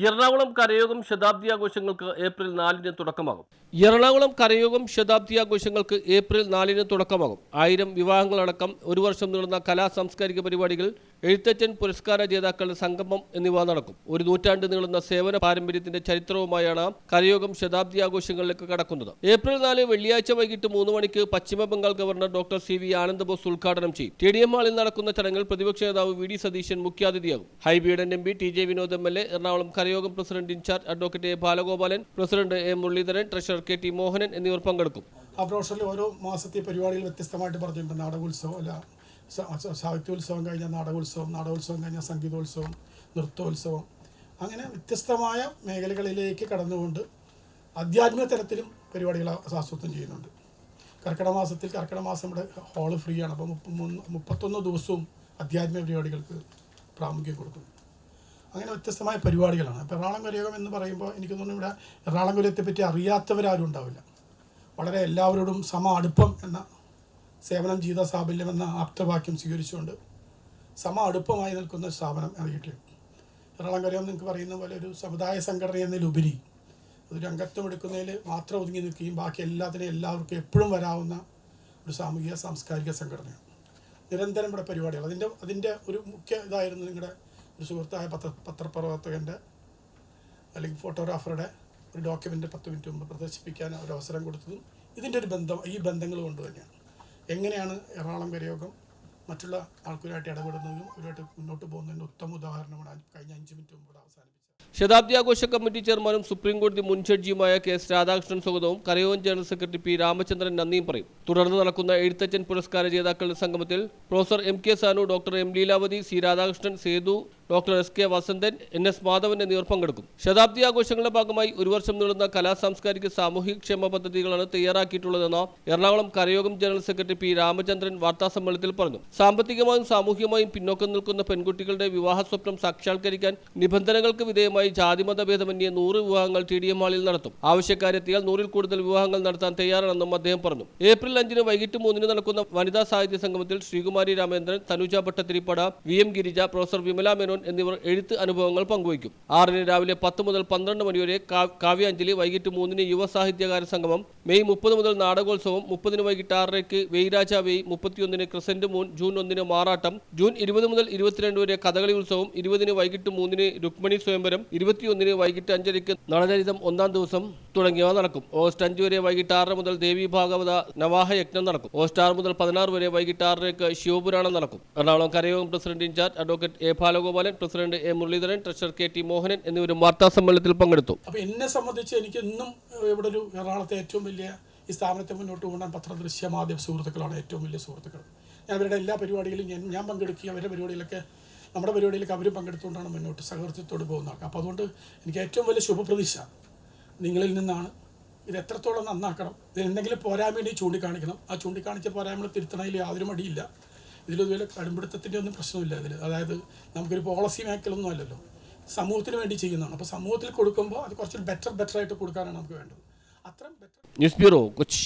Ernakulam Karayogam ശതാബ്ദി ആഘോഷങ്ങൾക്ക് April നാലിന് തുടക്കമാകും. എറണാകുളം കരയോഗം ശതാബ്ദി ആഘോഷങ്ങൾക്ക് ഏപ്രിൽ നാലിന് തുടക്കമാകും. ആയിരം വിവാഹങ്ങളടക്കം ഒരു വർഷം നീളുന്ന കലാ സാംസ്കാരിക പരിപാടികൾ എഴുത്തച്ഛൻ പുരസ്കാര ജേതാക്കളുടെ സംഗമം എന്നിവ നടക്കും. ഒരു നൂറ്റാണ്ട് നീളുന്ന സേവന പാരമ്പര്യത്തിന്റെ ചരിത്രവുമായാണ് കരയോഗം ശതാബ്ദി ആഘോഷങ്ങളിലേക്ക് കടക്കുന്നത്. ഏപ്രിൽ നാല് വെള്ളിയാഴ്ച വൈകിട്ട് മൂന്ന് മണിക്ക് Paschima Bengal governor doctor C V Anandabose ഉദ്ഘാടനം ചെയ്യും. ടി ഡി എം ഹാളിൽ നടക്കുന്ന ചടങ്ങിൽ പ്രതിപക്ഷ നേതാവ് വി ഡി സതീശൻ മുഖ്യാതിഥിയാകും. ഹൈബിയുടെ M P T J Vinod M L A Ernakulam Karayogam president in charge advocate A Balagopalan president A Muraleedharan treasurer K T Mohanan എന്നിവർ പങ്കെടുക്കും. ആ ഓരോ മാസത്തെ പരിപാടികൾ വ്യത്യസ്തമായിട്ട് പറഞ്ഞിട്ടുണ്ട് നാടകോത്സവം അല്ല സാഹിത്യോത്സവം കഴിഞ്ഞാൽ നാടകോത്സവം നാടകോത്സവം കഴിഞ്ഞാൽ സംഗീതോത്സവം നൃത്തോത്സവം അങ്ങനെ വ്യത്യസ്തമായ മേഖലകളിലേക്ക് കടന്നുകൊണ്ട് ആധ്യാത്മിക തലത്തിലും പരിപാടികൾ ആസൂത്രണം ചെയ്യുന്നുണ്ട്. കർക്കിടക മാസത്തിൽ കർക്കിടക മാസം ഇവിടെ ഹാൾ ഫ്രീ ആണ് അപ്പോൾ മുപ്പത്തൊന്ന് ദിവസവും ആധ്യാത്മിക പരിപാടികൾക്ക് പ്രാമുഖ്യം കൊടുക്കുന്നു. അങ്ങനെ വ്യത്യസ്തമായ പരിപാടികളാണ്. അപ്പോൾ എറണാകുളം കരയോഗം എന്ന് പറയുമ്പോൾ എനിക്ക് തോന്നുന്നു ഇവിടെ എറണാകുളം പറ്റി അറിയാത്തവരാരും ഉണ്ടാവില്ല. വളരെ എല്ലാവരോടും സമ അടുപ്പം എന്ന സേവനം ചെയ്ത സാബല്യം എന്ന ആപ്തവാക്യം സ്വീകരിച്ചുകൊണ്ട് സമ അടുപ്പമായി നിൽക്കുന്ന ഒരു സ്ഥാപനം അറിയട്ടെ എറണാകുളം കരയം നിങ്ങൾക്ക് പറയുന്ന പോലെ ഒരു സമുദായ സംഘടന എന്നതിലുപരി അതൊരു അംഗത്വം എടുക്കുന്നതിൽ മാത്രം ഒതുങ്ങി നിൽക്കുകയും ബാക്കി എല്ലാത്തിനും എല്ലാവർക്കും എപ്പോഴും വരാവുന്ന ഒരു സാമൂഹിക സാംസ്കാരിക സംഘടനയാണ്. നിരന്തരം ഇവിടെ പരിപാടികൾ. അതിന്റെ അതിന്റെ ഒരു മുഖ്യ ഇതായിരുന്നു നിങ്ങളുടെ ഒരു സുഹൃത്തായ പത്ര പത്രപ്രവർത്തകന്റെ അല്ലെങ്കിൽ ഫോട്ടോഗ്രാഫറുടെ ഒരു ഡോക്യുമെന്റ് പത്ത് മിനിറ്റ് മുമ്പ് പ്രദർശിപ്പിക്കാൻ ഒരു അവസരം കൊടുത്തതും ഇതിന്റെ ഒരു ബന്ധം ഈ ബന്ധങ്ങൾ കൊണ്ട് തന്നെയാണ്. എങ്ങനെയാണ് എറണാകുളം കരയോഗം മറ്റുള്ള ആൾക്കാരുമായിട്ട് ഇടപെടുന്നതും അവരുമായിട്ട് മുന്നോട്ട് പോകുന്നതിന്റെ ഉത്തമ ഉദാഹരണമാണ് കഴിഞ്ഞ അഞ്ച് മിനിറ്റ് മുമ്പ് അവസാനിപ്പിച്ചത്. ശതാബ്ദി ആഘോഷ കമ്മിറ്റി ചെയർമാനും സുപ്രീം കോടതി മുൻ ജഡ്ജിയുമായ കെ എസ് രാധാകൃഷ്ണൻ സ്വാഗതവും Karayogam general secretary P Ramachandran നന്ദിയും പറയും. തുടർന്ന് നടക്കുന്ന എഴുത്തച്ഛൻ പുരസ്കാര ജേതാക്കളുടെ സംഗമത്തിൽ professor M K Sanu doctor M Leelavathi C Radhakrishnan Sethu doctor S K Vasanthan N S Madhavan എന്നിവർ പങ്കെടുക്കും. ശതാബ്ദി ആഘോഷങ്ങളുടെ ഭാഗമായി ഒരു വർഷം നീളുന്ന കലാ സാംസ്കാരിക സാമൂഹിക ക്ഷേമ പദ്ധതികളാണ് തയ്യാറാക്കിയിട്ടുള്ളതെന്ന് എറണാകുളം കരയോഗം ജനറൽ സെക്രട്ടറി പി രാമചന്ദ്രൻ വാർത്താസമ്മേളനത്തിൽ പറഞ്ഞു. സാമ്പത്തികമായും സാമൂഹികമായും പിന്നോക്കം നിൽക്കുന്ന പെൺകുട്ടികളുടെ വിവാഹ സ്വപ്നം സാക്ഷാത്കരിക്കാൻ നിബന്ധനകൾക്ക് വിധേയമായി ജാതിമത ഭേദമന്യേ നൂറ് വിവാഹങ്ങൾ ടി ഡി എം ഹാളിൽ നടത്തും. ആവശ്യക്കാരെത്തിയാൽ നൂറിൽ കൂടുതൽ വിവാഹങ്ങൾ നടത്താൻ തയ്യാറാണെന്നും അദ്ദേഹം പറഞ്ഞു. ഏപ്രിൽ അഞ്ചിന് വൈകിട്ട് മൂന്നിന് നടക്കുന്ന വനിതാ സാഹിത്യ സംഗമത്തിൽ Sreekumari Ramendran Thanuja Bhattathiripad V M Girija professor Vimala Menon എന്നിവർ എഴുത്ത് അനുഭവങ്ങൾ പങ്കുവയ്ക്കും. ആറിന് രാവിലെ പത്ത് മുതൽ പന്ത്രണ്ട് മണിവരെ വരെ കാവ്യാഞ്ജലി വൈകിട്ട് മൂന്നിന് യുവ സാഹിത്യകാര സംഗമം മെയ് മുപ്പത് മുതൽ നാടകോത്സവം മുപ്പതിന് വൈകിട്ട് ആറരയ്ക്ക് വെയ്രാജ വെയ് മുപ്പത്തിയൊന്നിന് ക്രിസന്റ് മൂൺ ജൂൺ ഒന്നിന് മാറാട്ടം ജൂൺ ഇരുപത് മുതൽ ഇരുപത്തിരണ്ട് വരെ കഥകളി ഉത്സവം ഇരുപതിന് വൈകിട്ട് മൂന്നിന് രുക്മിണി സ്വയംവരം ഇരുപത്തിയൊന്നിന് വൈകിട്ട് അഞ്ചരയ്ക്ക് നളചരിതം ഒന്നാം ദിവസം തുടങ്ങിയവ നടക്കും. ഓഗസ്റ്റ് അഞ്ച് വരെ വൈകിട്ട് ആറ് മുതൽ ദേവി ഭാഗവത നവാഹ യജ്ഞം നടക്കും. ഓഗസ്റ്റ് ആറ് മുതൽ പതിനാറ് വരെ വൈകിട്ട് ആറരയ്ക്ക് ശിവപുരാണം നടക്കും. Ernakulam Karayogam president in charge advocate A Balagopalan president A Muraleedharan treasurer K T Mohanan എന്നിവരും വാർത്താ സമ്മേളനത്തിൽ പങ്കെടുത്തു. അപ്പോൾ എന്നെ സംബന്ധിച്ച് എനിക്ക് ഇന്നും ഇവിടെ ഒരു എറണാകുളത്തെ ഏറ്റവും വലിയ ഈ സ്ഥാപനത്തെ മുന്നോട്ട് കൊണ്ടുപോകാൻ പത്രദൃശ്യ മാധ്യമ സുഹൃത്തുക്കളാണ് ഏറ്റവും വലിയ സുഹൃത്തുക്കൾ. ഞാൻ അവരുടെ എല്ലാ പരിപാടിയിലും ഞാൻ ഞാൻ പങ്കെടുക്കുകയും അവരുടെ പരിപാടിയിലൊക്കെ നമ്മുടെ പരിപാടിയിലൊക്കെ അവർ പങ്കെടുത്തുകൊണ്ടാണ് മുന്നോട്ട് സഹകൃത്യത്തോട് പോകുന്നത് അപ്പോൾ അതുകൊണ്ട് എനിക്ക് ഏറ്റവും വലിയ ശുഭപ്രതീക്ഷ നിങ്ങളിൽ നിന്നാണ്. ഇത് എത്രത്തോളം നന്നാക്കണം? ഇതിന് എന്തെങ്കിലും പോരായ്മയുണ്ടെങ്കിൽ ചൂണ്ടിക്കാണിക്കണം. ആ ചൂണ്ടിക്കാണിച്ച പോരായ്മകൾ തിരുത്തണതിൽ യാതൊരു മടിയില്ല. ഇതിലിതുപോലെ കടുംപിടുത്തത്തിന്റെ ഒന്നും പ്രശ്നമില്ല ഇതിൽ അതായത് നമുക്കൊരു പോളിസി മേക്കലൊന്നും അല്ലല്ലോ. സമൂഹത്തിന് വേണ്ടി ചെയ്യുന്നതാണ്. അപ്പോൾ സമൂഹത്തിൽ കൊടുക്കുമ്പോൾ അത് കുറച്ച് ബെറ്റർ ബെറ്റർ ആയിട്ട് കൊടുക്കാനാണ് നമുക്ക് വേണ്ടത്. അത്രയും ബെറ്റർ ന്യൂസ് ബ്യൂറോ കൊച്ചി.